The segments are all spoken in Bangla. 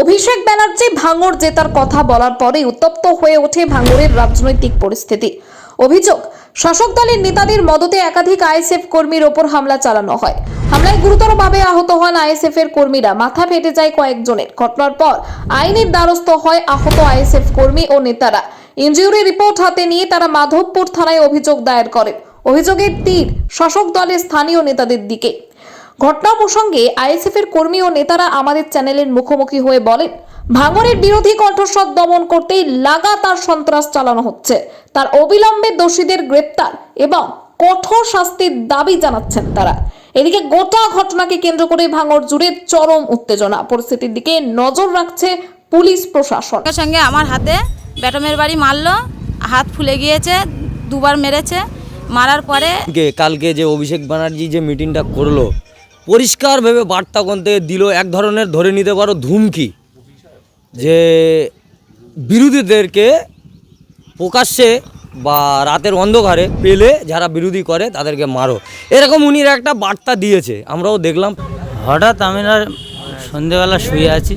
অভিষেক ব্যানার্জি ভাঙড় জেতার কথা বলার পরে উত্তপ্ত হয়ে ওঠে ভাঙড়ের রাজনৈতিক পরিস্থিতি। অভিযোগ, শাসক দলের নেতাদের মদতে একাধিক আইএসএফ কর্মীর ওপর হামলা চালানো হয়। হামলায় গুরুতরভাবে আহত হন আইএসএফ এর কর্মীরা। মাথা ফেটে যায় কয়েকজনের। ঘটনার পর আইনের দ্বারস্থ হয় আহত আইএসএফ কর্মী ও নেতারা। ইনজিউরি রিপোর্ট হাতে নিয়ে তারা মাধবপুর থানায় অভিযোগ দায়ের করেন। অভিযোগের তীর শাসক দলের স্থানীয় নেতাদের দিকে। ঘটনা প্রসঙ্গে আইএসএফ এর কর্মী ও নেতারা আমাদের চ্যানেলের মুখোমুখি হয়ে বলেন ভাঙরের বিরোধী কণ্ঠস্বর দমন করতেই লাগাতার সন্ত্রাস চালানো হচ্ছে। তার অবিলম্বে দোষীদের গ্রেপ্তার এবং কঠোর শাস্তির দাবি জানাচ্ছেন তারা। এদিকে গোটা ঘটনাকে কেন্দ্র করে ভাঙর জুড়ে চরম উত্তেজনা। পরিস্থিতির দিকে নজর রাখছে পুলিশ প্রশাসন। সঙ্গে সঙ্গে আমার হাতে ব্যাটমের বাড়ি মারলো হাত ফুলে গিয়েছে দুবার মেরেছে মারার পরে কালকে যে অভিষেক ব্যানার্জি যে মিটিংটা করল পরিষ্কারভাবে বার্তা কোনতে দিল, এক ধরনের ধরে নিতে পারো ধুমকি, যে বিরোধীদেরকে প্রকাশ্যে বা রাতের অন্ধকারে পেলে যারা বিরোধী করে তাদেরকে মারো। এরকম উনি একটা বার্তা দিয়েছে, আমরাও দেখলাম। হঠাৎ আমি না সন্ধেবেলা শুয়ে আছি।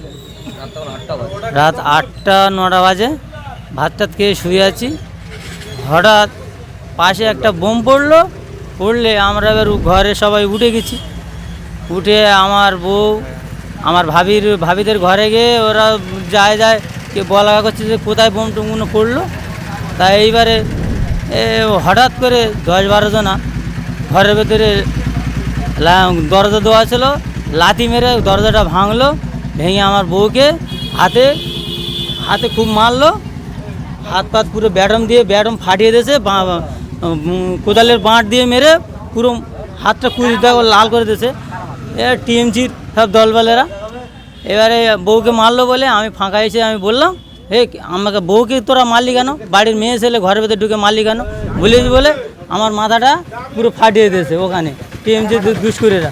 রাত আটটা, নটা বাজে ভাত টাত খেয়ে শুয়ে আছি। হঠাৎ পাশে একটা বোম পড়ল, পড়লে আমরা এবার ঘরে সবাই উঠে গেছি। উঠে আমার বউ, আমার ভাবির, ভাবিদের ঘরে গিয়ে ওরা যায় যায় কে বলা করছে যে কোথায় বোম টুমগুলো পড়ল। তাই এইবারে হঠাৎ করে দশ বারো জনা ঘরের ভেতরে দরজা দেওয়া ছিল, লাথি মেরে দরজাটা ভাঙলো, ভেঙে আমার বউকে হাতে হাতে খুব মারলো, হাত পাত পুরো ব্যাডম দিয়ে, ব্যাডম ফাটিয়ে দিয়েছে কোদালের বাঁট দিয়ে মেরে পুরো হাতটা কুড়ি লাল করে দিয়েছে। এবার টিএমসির সব দলবলেরা। এবারে বউকে মারলো বলে আমি ফাঁকা এসে আমি বললাম, হে, আমাকে বউকে তোরা মারলি কেন? বাড়ির মেয়ে ছেলে ঘরের ভেতরে ঢুকে মারলি কেন? বলেছি বলে, আমার মাথাটা পুরো ফাটিয়ে দিয়েছে ওখানে টিএমসি দুষ্করেরা।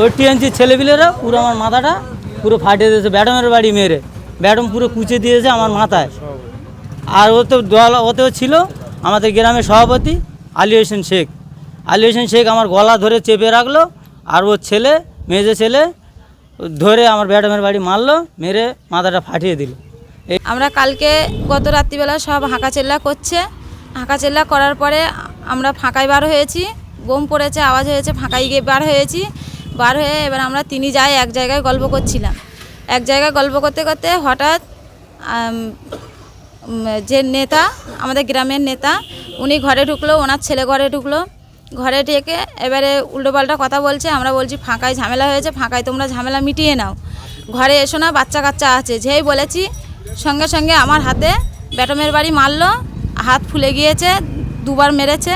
ওই টিএমসির ছেলেপিলেরা পুরো আমার মাথাটা পুরো ফাটিয়ে দিয়েছে। ব্যাডমের বাড়ি মেরে। ব্যাটম পুরো কুচে দিয়েছে আমার মাথায়। আর ও তো দল ওতেও ছিল আমাদের গ্রামের সভাপতি আলী হোসেন শেখ। আলী হোসেন শেখ আমার গলা ধরে চেপে রাখল, আর ওর ছেলে মেজে ছেলে ধরে আমার ব্যাডামের বাড়ি মারলো, মেরে মাথাটা ফাটিয়ে দিল। আমরা কালকে গত রাত্রিবেলা সব হাঁকাচেল্লা করছে। হাঁকাচেল্লা করার পরে আমরা ফাঁকায় বার হয়েছি। বোম পড়েছে, আওয়াজ হয়েছে ফাঁকায় গিয়ে বার হয়েছি। বার হয়ে এবার আমরা তিনি যাই এক জায়গায় গল্প করছিলাম। এক জায়গায় গল্প করতে করতে হঠাৎ যে নেতা, আমাদের গ্রামের নেতা, উনি ঘরে ঢুকলো, ওনার ছেলে ঘরে ঢুকলো। ঘরে ডেকে এবারে উল্টোপাল্টা কথা বলছে, আমরা বলছি, ফাঁকায় ঝামেলা হয়েছে, ফাঁকায় তোমরা ঝামেলা মিটিয়ে নাও। ঘরে এসো না বাচ্চা কাচ্চা আছে। যেই বলেছি, সঙ্গে সঙ্গে আমার হাতে ব্যাটমের বাড়ি মারলো, হাত ফুলে গিয়েছে, দুবার মেরেছে।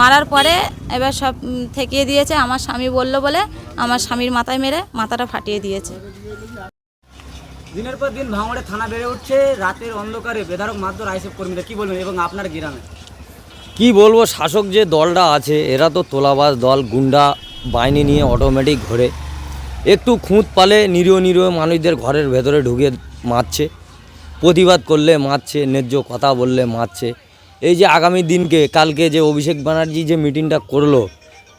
মারার পরে এবার সব ঠেকিয়ে দিয়েছে। আমার স্বামী বলল বলে আমার স্বামীর মাথায় মেরে মাথাটা ফাটিয়ে দিয়েছে। দিনের পর দিন ভাঙড়ে থানা বেড়ে উঠছে, রাতের অন্ধকারে বেধারক আইসেফ কর্মীরা। কি বলবেন এবং আপনার গ্রামে? কি বলব, শাসক যে দলটা আছে, এরা তো তোলাবাজ দল, গুন্ডা বাহিনী নিয়ে অটোমেটিক ঘোরে। একটু খুঁত পালে নিরীহ নিরীহ মানুষদের ঘরের ভেতরে ঢুকে মারছে। প্রতিবাদ করলে মারছে, ন্যায্য কথা বললে মারছে। এই যে আগামী দিনকে, কালকে যে অভিষেক ব্যানার্জি যে মিটিংটা করল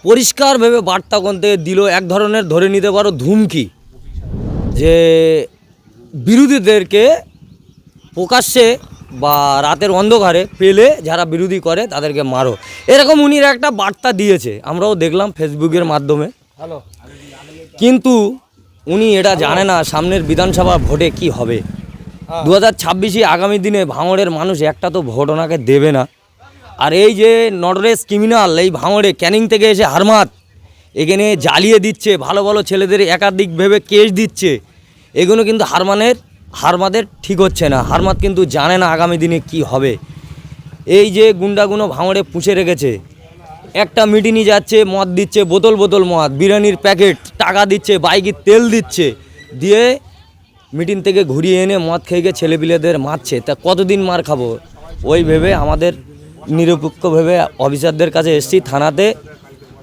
পরিষ্কারভাবে বার্তা কোনতে দিল, এক ধরনের ধরে নিতে পারো ধুমকি। যে বিরোধীদেরকে প্রকাশ্যে বা রাতের অন্ধকারে পেলে যারা বিরোধী করে তাদেরকে মারো। এরকম উনি একটা বার্তা দিয়েছে আমরাও দেখলাম ফেসবুকের মাধ্যমে। কিন্তু উনি এটা জানে না সামনের বিধানসভা ভোটে কি হবে। দু হাজার ছাব্বিশে আগামী দিনে ভাঙড়ের মানুষ একটা তো ভোট ওনাকে দেবে না। আর এই যে নটরেস ক্রিমিনাল এই ভাঙড়ে ক্যানিং থেকে এসে হারমাত এখানে জ্বালিয়ে দিচ্ছে ভালো ভালো ছেলেদের একাধিক ভেবে কেস দিচ্ছে এগুলো কিন্তু হারমানের হারমাদের ঠিক হচ্ছে না। হারমাদ কিন্তু জানে না আগামী দিনে কি হবে। এই যে গুন্ডাগুলো ভাঙড়ে পুষে রেখেছে। একটা মিটিনি যাচ্ছে, মদ দিচ্ছে, বোতল বোতল মদ, বিরিয়ানির প্যাকেট, টাকা দিচ্ছে বাইকের তেল দিচ্ছে। দিয়ে মিটিং থেকে ঘুরিয়ে এনে মদ খেয়ে গিয়ে ছেলেপিলেদের মারছে। তা কতদিন মার খাব? ওই ভেবে আমাদের নিরপেক্ষ ভেবে অফিসারদের কাছে এসছি থানাতে।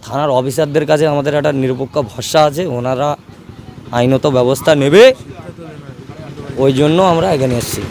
থানার অফিসারদের কাছে আমাদের একটা নিরপেক্ষ ভরসা আছে। ওনারা আইনত ব্যবস্থা নেবে। ওই জন্য আমরা এখানে এসেছি।